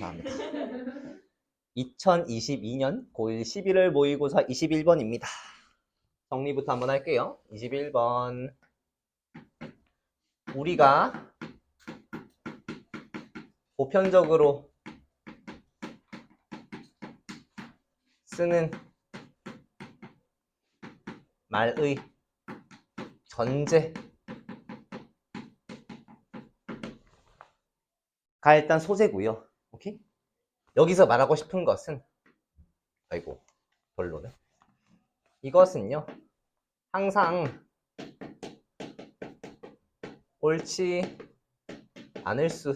감사합니다. 2022년 고1 11월 모의고사 21번입니다. 정리부터 한번 할게요. 21번. 우리가 보편적으로 쓰는 말의 전제 가 일단 소재고요. 오케이? 여기서 말하고 싶은 것은 아이고 별로네. 이것은요. 항상 옳지 않을 수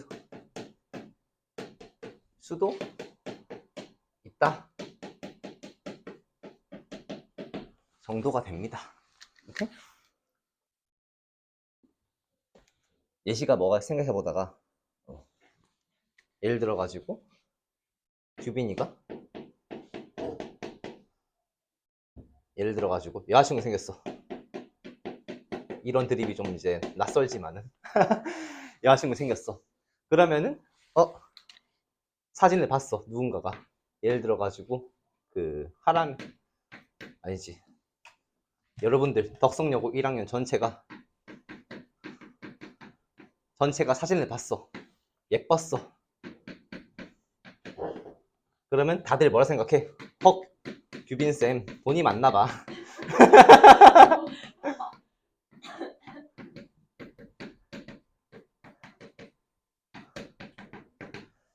수도 있다. 정도가 됩니다. 오케이? 예시가 뭐가 생각해 보다가 어, 예를 들어 가지고 규빈이가 예를 들어 가지고 여자친구 생겼어. 이런 드립이 좀 이제 낯설지만은 여자친구 생겼어. 그러면은 어 사진을 봤어 누군가가 예를 들어 가지고 그 하람 아니지 여러분들 덕성여고 1학년 전체가 전체가 사진을 봤어 예뻤어 그러면 다들 뭐라 생각해? 헉 규빈쌤 돈이 많나 봐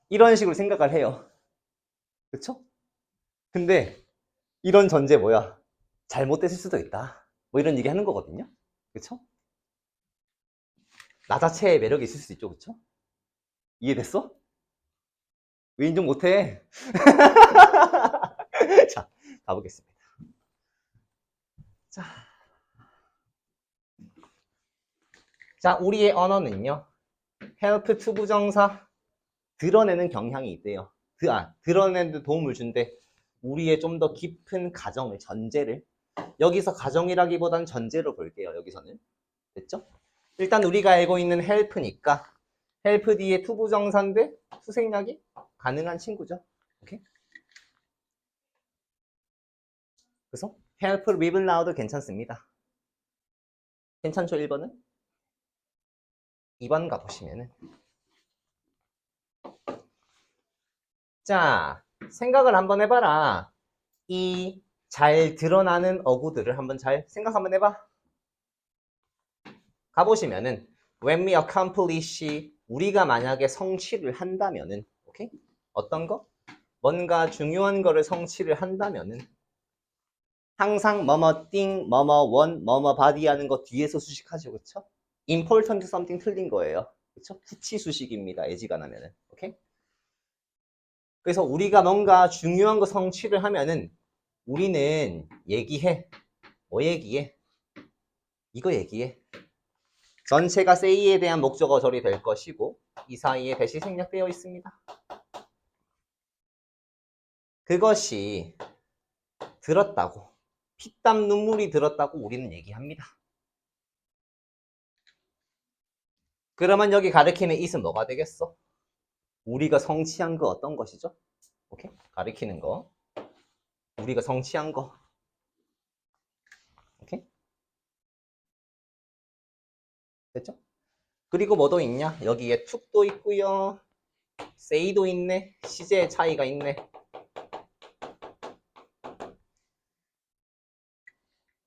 이런 식으로 생각을 해요 그쵸? 근데 이런 전제 뭐야? 잘못됐을 수도 있다. 뭐 이런 얘기 하는 거거든요. 그쵸? 나 자체의 매력이 있을 수 있죠. 그쵸? 이해됐어? 왜 인정 못해? 자, 가보겠습니다. 자. 자, 우리의 언어는요. help to 부정사 드러내는 경향이 있대요. 드, 아, 드러내는 도움을 준대. 우리의 좀 더 깊은 가정을, 전제를 여기서 가정이라기보단 전제로 볼게요. 여기서는 됐죠? 일단 우리가 알고 있는 help니까 help 뒤에 투부정사인데 수생략이 가능한 친구죠. 오케이? 그래서 help live now도 괜찮습니다. 괜찮죠? 1번은? 2번 가보시면은 자, 생각을 한번 해봐라. 이 잘 드러나는 어구들을 한번 잘 생각 한번 해봐. 가보시면은 when we accomplish 우리가 만약에 성취를 한다면은 오케이? 어떤 거? 뭔가 중요한 거를 성취를 한다면은 항상 뭐뭐 띵, 뭐뭐 원, 뭐뭐 바디 하는 거 뒤에서 수식하죠. 그쵸? important something 틀린 거예요. 그쵸? 후치 수식입니다. 애지간하면은. 오케이? 그래서 우리가 뭔가 중요한 거 성취를 하면은 우리는 얘기해. 뭐 얘기해? 이거 얘기해. 전체가 say에 대한 목적어 절이 될 것이고 이 사이에 대시 생략되어 있습니다. 그것이 들었다고 피땀 눈물이 들었다고 우리는 얘기합니다. 그러면 여기 가리키는 it은 뭐가 되겠어? 우리가 성취한 거 어떤 것이죠? 오케이? 가리키는 거. 우리가 성취한 거. 오케이? 됐죠? 그리고 뭐도 있냐? 여기에 툭도 있고요. say도 있네. 시제의 차이가 있네.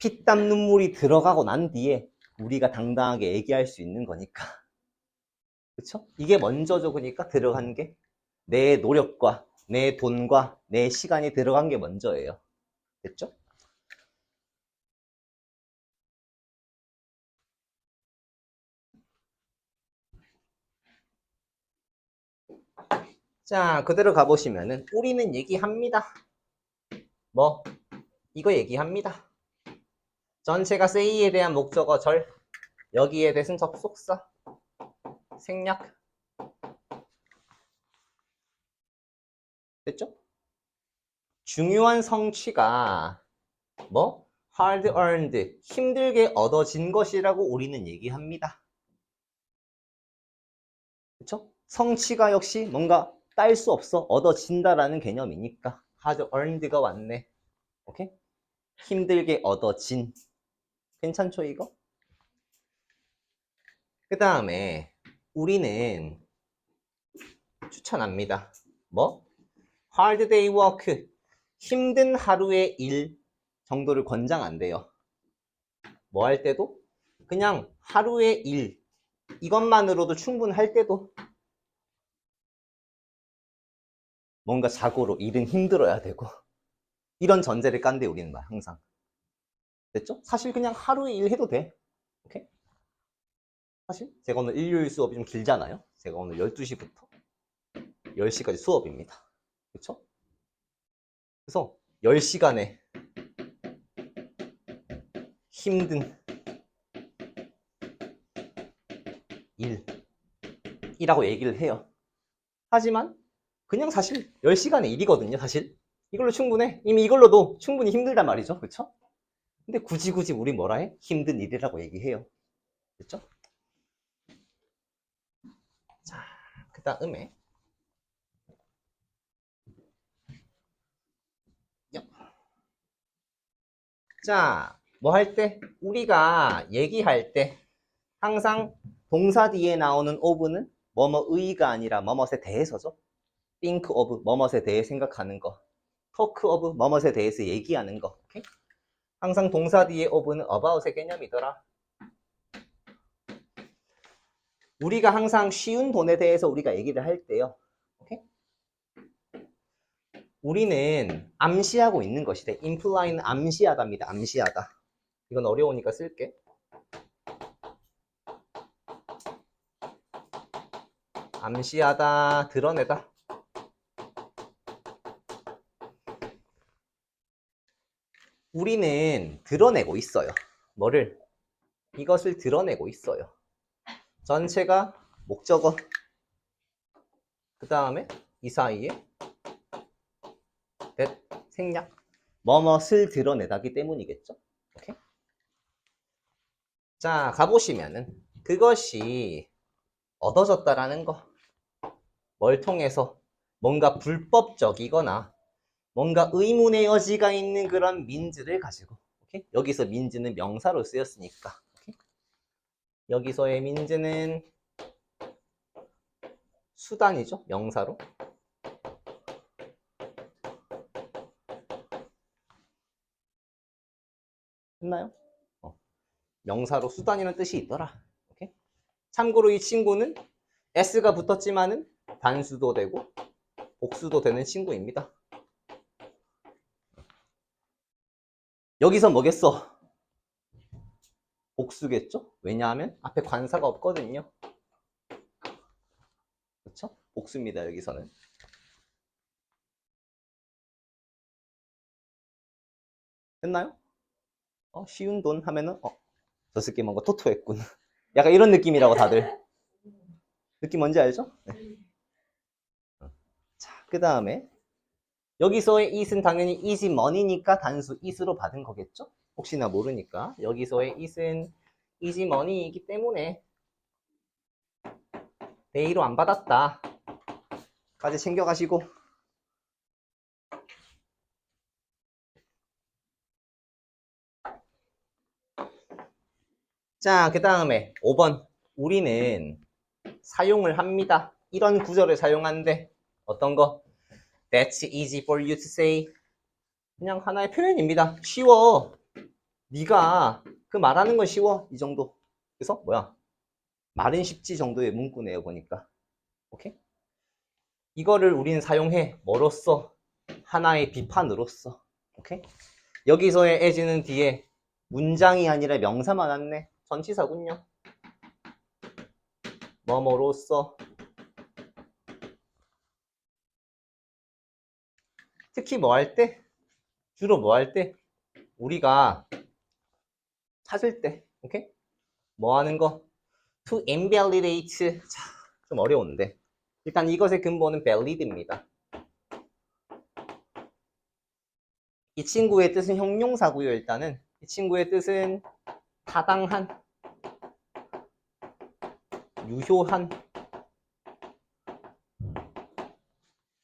피땀 눈물이 들어가고 난 뒤에 우리가 당당하게 얘기할 수 있는 거니까. 그쵸? 이게 먼저죠. 그러니까 들어간 게 내 노력과 내 돈과 내 시간이 들어간 게 먼저예요. 됐죠? 자, 그대로 가보시면은 우리는 얘기합니다. 뭐? 이거 얘기합니다. 전체가 say에 대한 목적어 절, 여기에 대해서는 접속사, 생략. 됐죠? 중요한 성취가 뭐? hard earned, 힘들게 얻어진 것이라고 우리는 얘기합니다. 그쵸? 성취가 역시 뭔가 딸 수 없어. 얻어진다라는 개념이니까. hard earned가 왔네. 오케이? 힘들게 얻어진. 괜찮죠, 이거? 그 다음에 우리는 추천합니다. 뭐? hard day work. 힘든 하루의 일 정도를 권장한대요. 뭐 할 때도? 그냥 하루의 일. 이것만으로도 충분할 때도 뭔가 자고로 일은 힘들어야 되고 이런 전제를 깐대 우리는 말 항상 됐죠? 사실 그냥 하루에 일 해도 돼 오케이? 사실 제가 오늘 일요일 수업이 좀 길잖아요 제가 오늘 12시부터 10시까지 수업입니다 그쵸? 그래서 10시간에 힘든 일 이라고 얘기를 해요 하지만 그냥 사실 10시간의 일이거든요, 사실. 이걸로 충분해. 이미 이걸로도 충분히 힘들단 말이죠. 그쵸? 근데 굳이 굳이 우리 뭐라 해? 힘든 일이라고 얘기해요. 그쵸? 자, 그 다음에. 자, 뭐 할 때? 우리가 얘기할 때 항상 동사 뒤에 나오는 of는 뭐뭐의가 아니라 뭐뭐에 대해서죠. think of 뭐뭇에 대해 생각하는 거 talk of 뭐뭇에 대해서 얘기하는 거 오케이? 항상 동사 뒤에 of는 about의 개념이더라. 우리가 항상 쉬운 돈에 대해서 우리가 얘기를 할 때요. 오케이? 우리는 암시하고 있는 것이래. imply는 암시하다입니다. 암시하다. 이건 어려우니까 쓸게. 암시하다. 드러내다 우리는 드러내고 있어요. 뭐를? 이것을 드러내고 있어요. 전체가 목적어. 그 다음에 이 사이에 that, 생략. 뭐뭇을 드러내다기 때문이겠죠. 오케이? 자, 가보시면은 그것이 얻어졌다라는 거. 뭘 통해서 뭔가 불법적이거나 뭔가 의문의 여지가 있는 그런 민즈를 가지고 오케이? 여기서 민즈는 명사로 쓰였으니까 오케이? 여기서의 민즈는 수단이죠 명사로 됐나요? 어. 명사로 수단이라는 뜻이 있더라 오케이? 참고로 이 친구는 s가 붙었지만은 단수도 되고 복수도 되는 친구입니다 여기서 뭐겠어? 복수겠죠? 왜냐하면 앞에 관사가 없거든요. 그렇죠? 복수입니다. 여기서는. 됐나요? 어, 쉬운 돈 하면은 어, 저 새끼 뭔가 토토했군. 약간 이런 느낌이라고 다들. 느낌 뭔지 알죠? 네. 자, 그 다음에 여기서의 it은 당연히 easy money니까 단수 it으로 받은 거겠죠? 혹시나 모르니까 여기서의 it은 easy money이기 때문에 데이로 안 받았다 까지 챙겨가시고 자, 그 다음에 5번. 우리는 사용을 합니다. 이런 구절을 사용하는데 어떤 거? That's easy for you to say. 그냥 하나의 표현입니다. 쉬워. 네가 그 말하는 건 쉬워. 이 정도. 그래서 뭐야? 말은 쉽지 정도의 문구네요. 보니까. 오케이? 이거를 우리는 사용해. 뭐로써? 하나의 비판으로써. 오케이? 여기서의 as는 뒤에 문장이 아니라 명사만 왔네. 전치사군요. 뭐뭐로써 특히 뭐 할 때? 주로 뭐 할 때? 우리가 찾을 때, 오케이? 뭐 하는 거? to invalidate. 자, 좀 어려운데. 일단 이것의 근본은 valid입니다. 이 친구의 뜻은 형용사고요, 일단은. 이 친구의 뜻은 타당한, 유효한,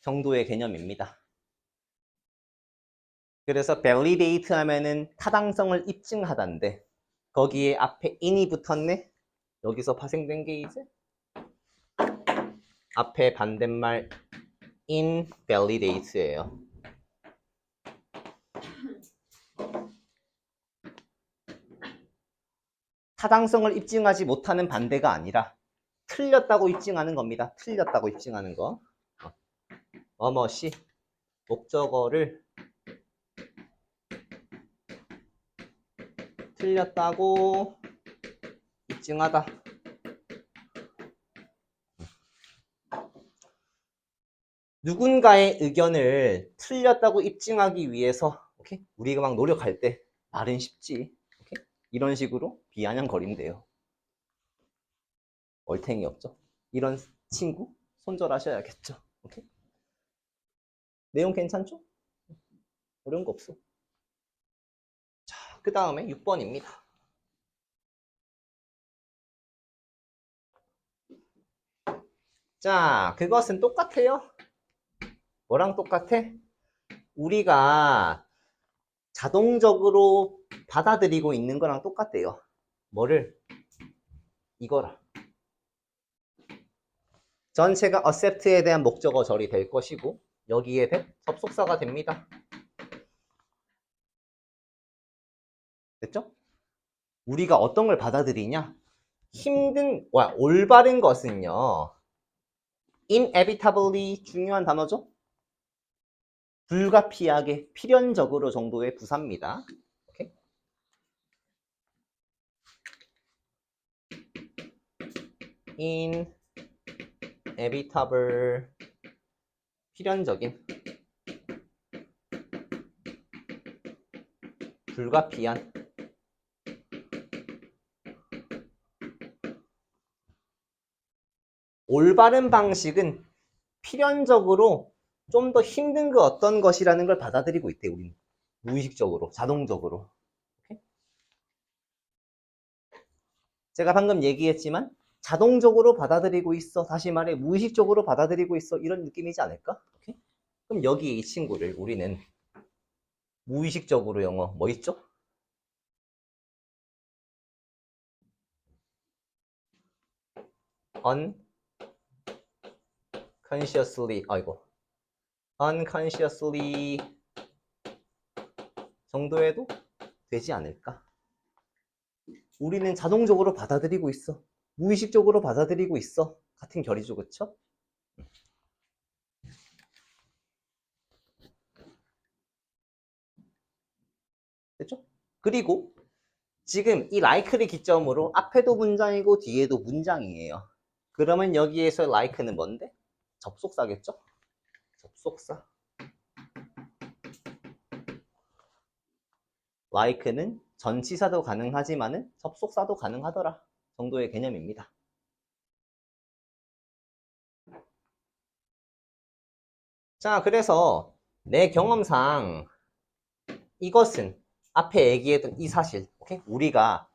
정도의 개념입니다. 그래서 validate 하면은 타당성을 입증하다인데 거기에 앞에 in이 붙었네. 여기서 파생된 게 이제 앞에 반대말 invalidate예요. 타당성을 입증하지 못하는 반대가 아니라 틀렸다고 입증하는 겁니다. 틀렸다고 입증하는 거. 어. 뭐뭐시 목적어를 틀렸다고 입증하다. 누군가의 의견을 틀렸다고 입증하기 위해서 오케이? 우리가 막 노력할 때 말은 쉽지. 오케이? 이런 식으로 비아냥거리면 돼요. 얼탱이 없죠? 이런 친구 손절하셔야겠죠. 오케이? 내용 괜찮죠? 어려운 거 없어. 자, 그 다음에 6번입니다. 자, 그것은 똑같아요. 뭐랑 똑같아? 우리가 자동적으로 받아들이고 있는 거랑 똑같대요. 뭐를? 이거라. 전체가 accept에 대한 목적어 절이 될 것이고 여기에 대 접속사가 됩니다. 됐죠? 우리가 어떤 걸 받아들이냐? 힘든, 와, 올바른 것은요. inevitably 중요한 단어죠? 불가피하게 필연적으로 정도의 부사입니다. 오케이? inevitable 필연적인 불가피한 올바른 방식은 필연적으로 좀 더 힘든 그 어떤 것이라는 걸 받아들이고 있대, 우리는. 무의식적으로, 자동적으로. 제가 방금 얘기했지만, 자동적으로 받아들이고 있어. 다시 말해, 무의식적으로 받아들이고 있어. 이런 느낌이지 않을까? 오케이? 그럼 여기 이 친구를 우리는 무의식적으로 영어, 뭐 있죠? Unconsciously, 아이고. unconsciously 정도에도 되지 않을까? 우리는 자동적으로 받아들이고 있어. 무의식적으로 받아들이고 있어. 같은 결이죠, 그쵸? 됐죠? 그리고 지금 이 like를 기점으로 앞에도 문장이고 뒤에도 문장이에요. 그러면 여기에서 like는 뭔데? 접속사겠죠? 접속사. like는 전치사도 가능하지만은 접속사도 가능하더라 정도의 개념입니다. 자, 그래서 내 경험상 이것은 앞에 얘기했던 이 사실, 오케이? 우리가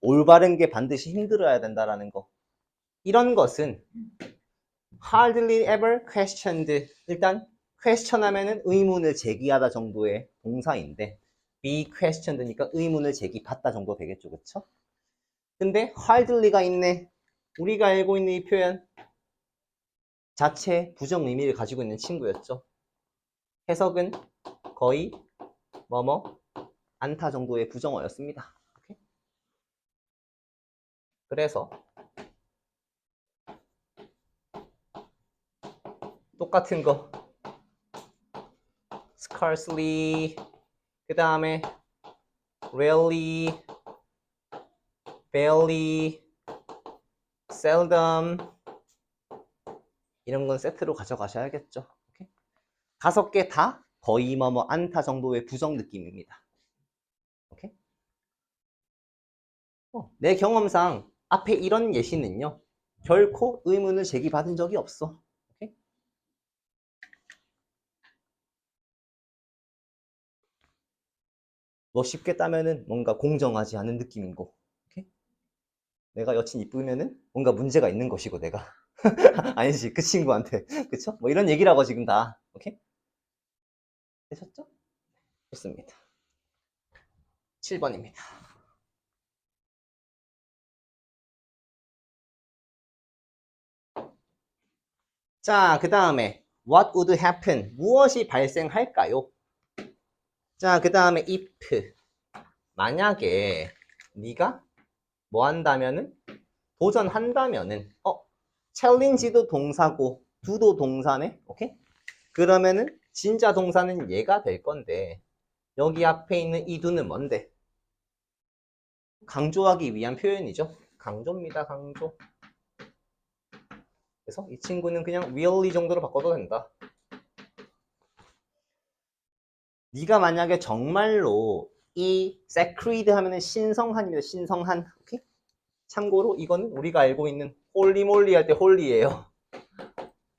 올바른 게 반드시 힘들어야 된다라는 거. 이런 것은 hardly ever questioned. 일단 question 하면은 의문을 제기하다 정도의 동사인데 be questioned니까 의문을 제기받다 정도 되겠죠. 그쵸? 근데 hardly가 있네. 우리가 알고 있는 이 표현 자체 부정 의미를 가지고 있는 친구였죠. 해석은 거의 뭐뭐 않다 정도의 부정어였습니다. 오케이? 그래서 똑같은 거. Scarcely. 그 다음에 rarely. Barely. Seldom. 이런 건 세트로 가져가셔야겠죠? 다섯 개 다 거의 뭐뭐 않다 정도의 부정 느낌입니다. 오케이? 어, 내 경험상 앞에 이런 예시는요. 결코 의문을 제기받은 적이 없어 뭐 쉽게 따면은 뭔가 공정하지 않은 느낌인 거. 내가 여친 이쁘면은 뭔가 문제가 있는 것이고 내가 아니지 그 친구한테 그쵸? 뭐 이런 얘기라고 지금 다 오케이? 되셨죠? 좋습니다 7번입니다 자, 그 다음에 what would happen? 무엇이 발생할까요? 자, 그 다음에 if 만약에 네가 뭐 한다면은 도전한다면은 어 challenge도 동사고 do도 동사네. 오케이? 그러면은 진짜 동사는 얘가 될 건데 여기 앞에 있는 이 do는 뭔데? 강조하기 위한 표현이죠. 강조입니다. 강조. 그래서 이 친구는 그냥 really 정도로 바꿔도 된다. 네가 만약에 정말로 이 sacred 하면은 신성한입니다. 신성한. 오케이? 참고로 이거는 우리가 알고 있는 홀리몰리 할 때 홀리예요.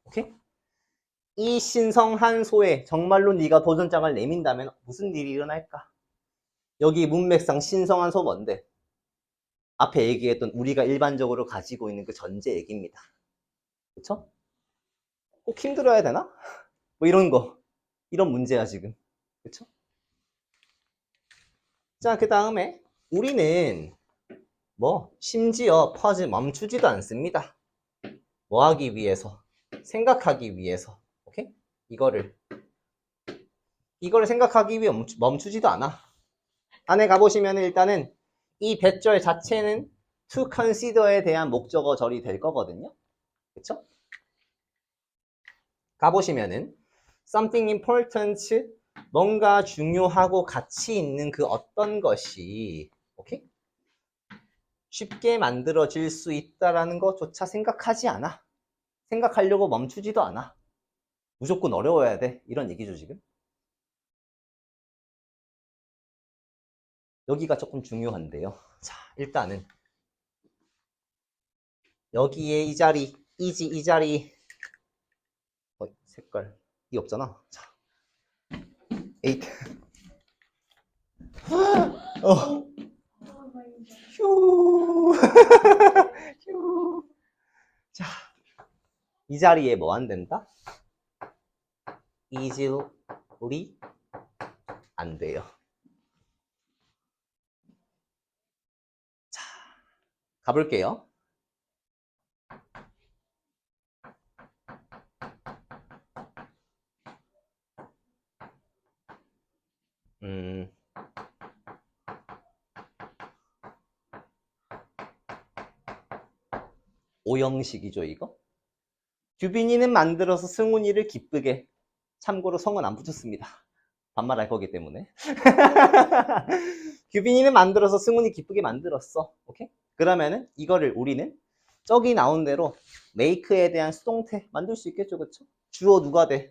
오케이? 이 신성한 소에 정말로 네가 도전장을 내민다면 무슨 일이 일어날까? 여기 문맥상 신성한 소 뭔데? 앞에 얘기했던 우리가 일반적으로 가지고 있는 그 전제 얘기입니다. 그쵸? 꼭 힘들어야 되나? 뭐 이런 거. 이런 문제야, 지금. 그쵸? 자, 그 다음에 우리는 뭐 심지어 퍼즐 멈추지도 않습니다. 뭐 하기 위해서? 생각하기 위해서. 오케이? 이거를 이거를 생각하기 위해 멈추, 멈추 지도 않아. 안에 가보시면 일단은 이 배절 자체는 to consider에 대한 목적어 절이 될 거거든요. 그쵸? 가보시면은 something important 뭔가 중요하고 가치 있는 그 어떤 것이 오케이? 쉽게 만들어질 수 있다라는 것조차 생각하지 않아. 생각하려고 멈추지도 않아. 무조건 어려워야 돼. 이런 얘기죠, 지금. 여기가 조금 중요한데요. 자, 일단은 여기에 이 자리, 이지 이 자리 어, 색깔 이 없잖아. 자, 8. 어. 휴. 휴. 자, 이 자리에 뭐 안 된다? 이질이 안 돼요. 자, 가볼게요. 음. 오형식이죠, 이거? 규빈이는 만들어서 승훈이를 기쁘게. 참고로 성은 안 붙였습니다. 반말할 거기 때문에. 규빈이는 만들어서 승훈이 기쁘게 만들었어. 오케이? 그러면은 이거를 우리는 저기 나온 대로 make에 대한 수동태 만들 수 있겠죠, 그쵸? 주어 누가 돼?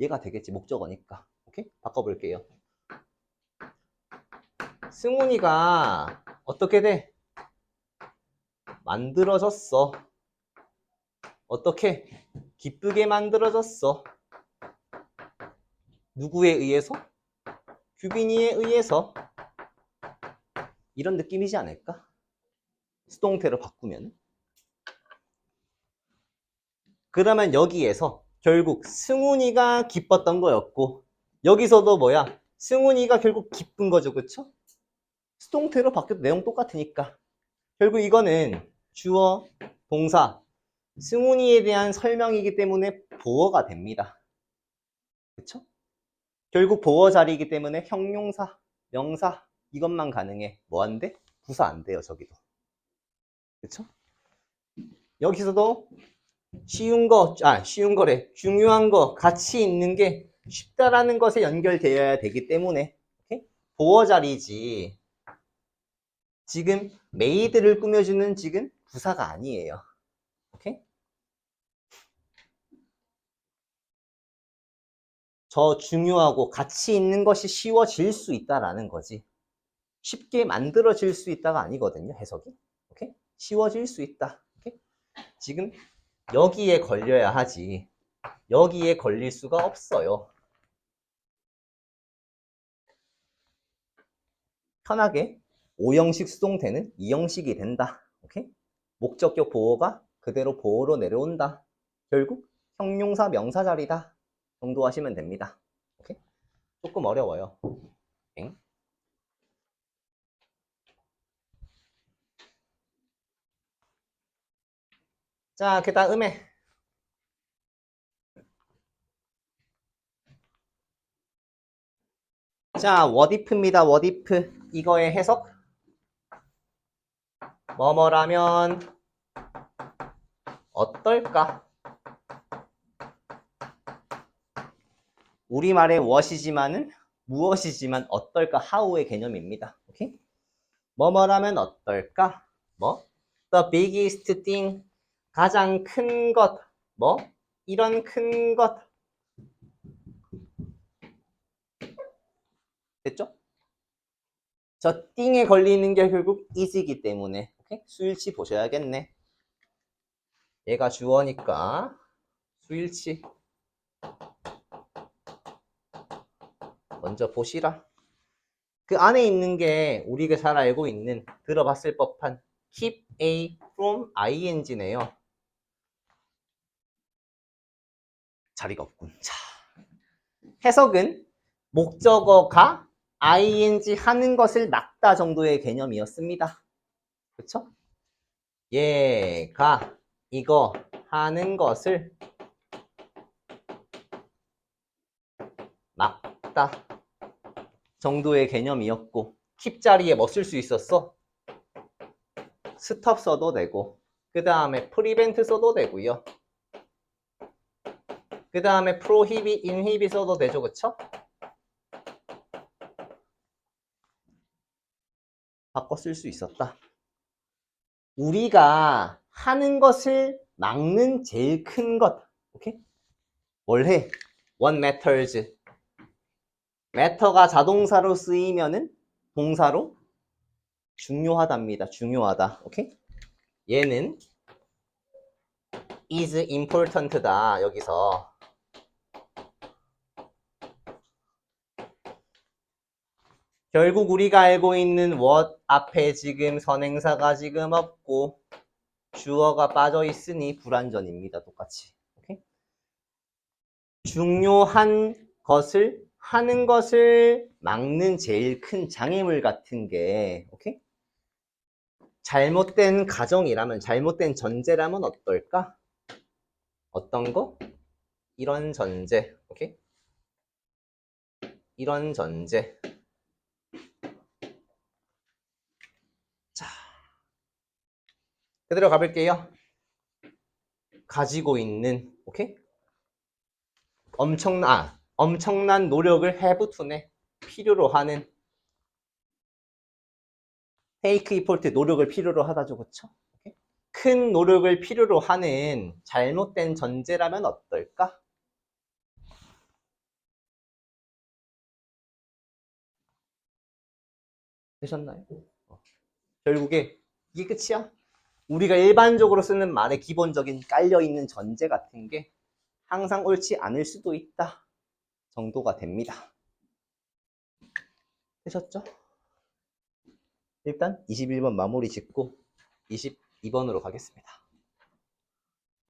얘가 되겠지, 목적어니까. 오케이? 바꿔볼게요. 승훈이가 어떻게 돼? 만들어졌어. 어떻게? 기쁘게 만들어졌어. 누구에 의해서? 규빈이에 의해서. 이런 느낌이지 않을까? 수동태로 바꾸면. 그러면 여기에서 결국 승훈이가 기뻤던 거였고, 여기서도 뭐야? 승훈이가 결국 기쁜 거죠, 그쵸? 수동태로 바뀌어도 내용 똑같으니까. 결국 이거는 주어, 동사, 승훈이에 대한 설명이기 때문에 보어가 됩니다. 그쵸? 결국 보어 자리이기 때문에 형용사, 명사 이것만 가능해. 뭐 안 돼? 부사 안 돼요, 저기도. 그쵸? 여기서도 쉬운 거, 아, 쉬운 거래. 중요한 거, 가치 있는 게 쉽다라는 것에 연결되어야 되기 때문에 오케이? 보어 자리지. 지금 메이드를 꾸며주는 지금 부사가 아니에요. 오케이? 저 중요하고 가치 있는 것이 쉬워질 수 있다라는 거지. 쉽게 만들어질 수 있다가 아니거든요, 해석이. 오케이? 쉬워질 수 있다. 오케이? 지금 여기에 걸려야 하지. 여기에 걸릴 수가 없어요. 편하게 5형식 수동태는 2형식이 된다. 오케이? 목적격 보호가 그대로 보호로 내려온다. 결국 형용사 명사 자리다. 정도 하시면 됩니다. 오케이? 조금 어려워요. 오케이? 자, 그 다음에 자, what if 이거의 해석 뭐뭐라면 어떨까? 우리말의 what이지만은 무엇이지만 어떨까 how의 개념입니다. 오케이? 뭐뭐라면 어떨까? 뭐? The biggest thing 가장 큰 것. 뭐? 이런 큰 것. 됐죠? 저 띵에 걸리는 게 결국 is이기 때문에 오케이? 수일치 보셔야겠네. 얘가 주어니까 수일치 먼저 보시라. 그 안에 있는 게 우리가 잘 알고 있는 들어봤을 법한 keep a from ing네요. 자리가 없군. 자, 해석은 목적어가 ing 하는 것을 막다 정도의 개념이었습니다. 그쵸? 얘가 이거 하는 것을 막다 정도의 개념이었고 킵 자리에 뭐 쓸 수 있었어? 스톱 써도 되고 그 다음에 프리벤트 써도 되고요. 그 다음에 프로히비, 인히비 써도 되죠, 그쵸? 바꿔 쓸 수 있었다. 우리가 하는 것을 막는 제일 큰 것, 오케이? 뭘 해? What matters? matter가 자동사로 쓰이면은 동사로 중요하답니다. 중요하다. 오케이? 얘는 is important다. 여기서 결국 우리가 알고 있는 what 앞에 지금 선행사가 지금 없고 주어가 빠져 있으니 불완전입니다. 똑같이. 오케이? 중요한 것을 하는 것을 막는 제일 큰 장애물 같은 게 오케이? 잘못된 가정이라면 잘못된 전제라면 어떨까? 어떤 거? 이런 전제. 오케이? 이런 전제. 그대로 가볼게요. 가지고 있는 오케이? 엄청난 아, 엄청난 노력을 have to네 필요로 하는 take effort 노력을 필요로 하다죠 그쵸? 오케이? 큰 노력을 필요로 하는 잘못된 전제라면 어떨까? 되셨나요? 어. 결국에 이게 끝이야? 우리가 일반적으로 쓰는 말의 기본적인 깔려있는 전제 같은 게 항상 옳지 않을 수도 있다 정도가 됩니다. 되셨죠? 일단 21번 마무리 짓고 22번으로 가겠습니다.